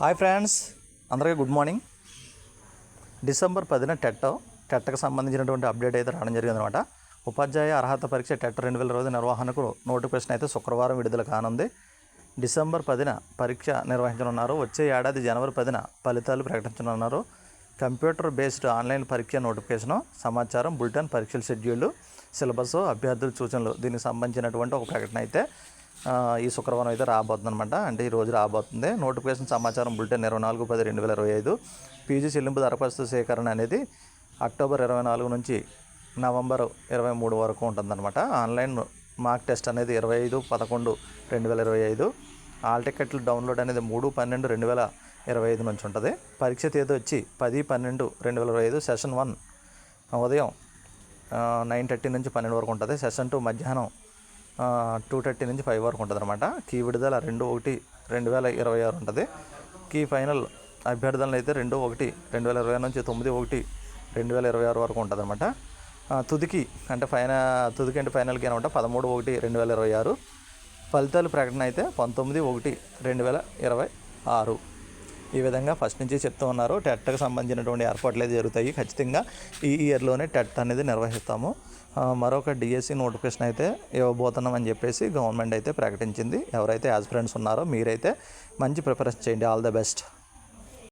Hi friends అందరికీ good morning. December పదిన TET టెట్కి సంబంధించినటువంటి అప్డేట్ అయితే రావడం జరిగిందనమాట ఉపాధ్యాయ అర్హత పరీక్ష టెట్ రెండు వేల రోజు నిర్వహణకు నోటిఫికేషన్ అయితే శుక్రవారం విడుదల కానుంది. డిసెంబర్ పదిన పరీక్ష నిర్వహించనున్నారు. వచ్చే ఏడాది జనవరి పదిన ఫలితాలు ప్రకటించనున్నారు. కంప్యూటర్ బేస్డ్ ఆన్లైన్ పరీక్ష నోటిఫికేషను సమాచారం బులెటిన్ పరీక్షల షెడ్యూల్ సిలబస్ అభ్యర్థుల సూచనలు దీనికి సంబంధించినటువంటి ఒక ప్రకటన అయితే ఈ శుక్రవారం అయితే రాబోతుంది అనమాట అంటే ఈ రోజు రాబోతుంది. నోటిఫికేషన్ సమాచారం బులెటిన్ ఇరవై నాలుగు పది రెండు వేల ఇరవై ఐదు. పీజీ చెల్లింపు దరఖాస్తు సేకరణ అనేది అక్టోబర్ ఇరవై నాలుగు నుంచి నవంబర్ ఇరవై మూడు వరకు ఉంటుందన్నమాట. ఆన్లైన్ మార్క్ టెస్ట్ అనేది ఇరవై ఐదు పదకొండు రెండు వేల ఇరవై ఐదు. ఆల్ టికెట్లు డౌన్లోడ్ అనేది మూడు పన్నెండు రెండు వేల ఇరవై ఐదు నుంచి ఉంటుంది. పరీక్ష తేదీ వచ్చి పది పన్నెండు రెండు వేల ఇరవై ఐదు సెషన్ వన్ ఉదయం నైన్ థర్టీ నుంచి పన్నెండు వరకు ఉంటుంది. సెషన్ టూ మధ్యాహ్నం టూ థర్టీ నుంచి ఫైవ్ వరకు ఉంటుంది అనమాట కీ విడుదల రెండు ఒకటి రెండు వేల ఇరవై ఆరు ఉంటుంది. కీ ఫైనల్ అభ్యర్థులను అయితే రెండు ఒకటి రెండు వేల ఇరవై నుంచి తొమ్మిది ఒకటి రెండు వేల ఇరవై ఆరు వరకు ఉంటుంది అనమాట తుదికి అంటే ఫైనల్ తుదికి అంటే ఫైనల్కి అనమాట పదమూడు ఒకటి రెండు వేల ఇరవై ఆరు. ఫలితాలు ప్రకటన అయితే పంతొమ్మిది ఒకటి రెండు వేల ఇరవై ఆరు. ఈ విధంగా ఫస్ట్ నుంచి చెప్తూ ఉన్నారు. టెట్కి సంబంధించినటువంటి ఏర్పాట్లు అయితే జరుగుతాయి. ఖచ్చితంగా ఈ ఇయర్లోనే టెట్ అనేది నిర్వహిస్తాము. మరొక డిఎస్సి నోటిఫికేషన్ అయితే ఇవ్వబోతున్నాం అని చెప్పేసి గవర్నమెంట్ అయితే ప్రకటించింది. ఎవరైతే యాజ్ ఫ్రెండ్స్ ఉన్నారో మీరైతే మంచి ప్రిఫరెన్స్ చేయండి. All the best.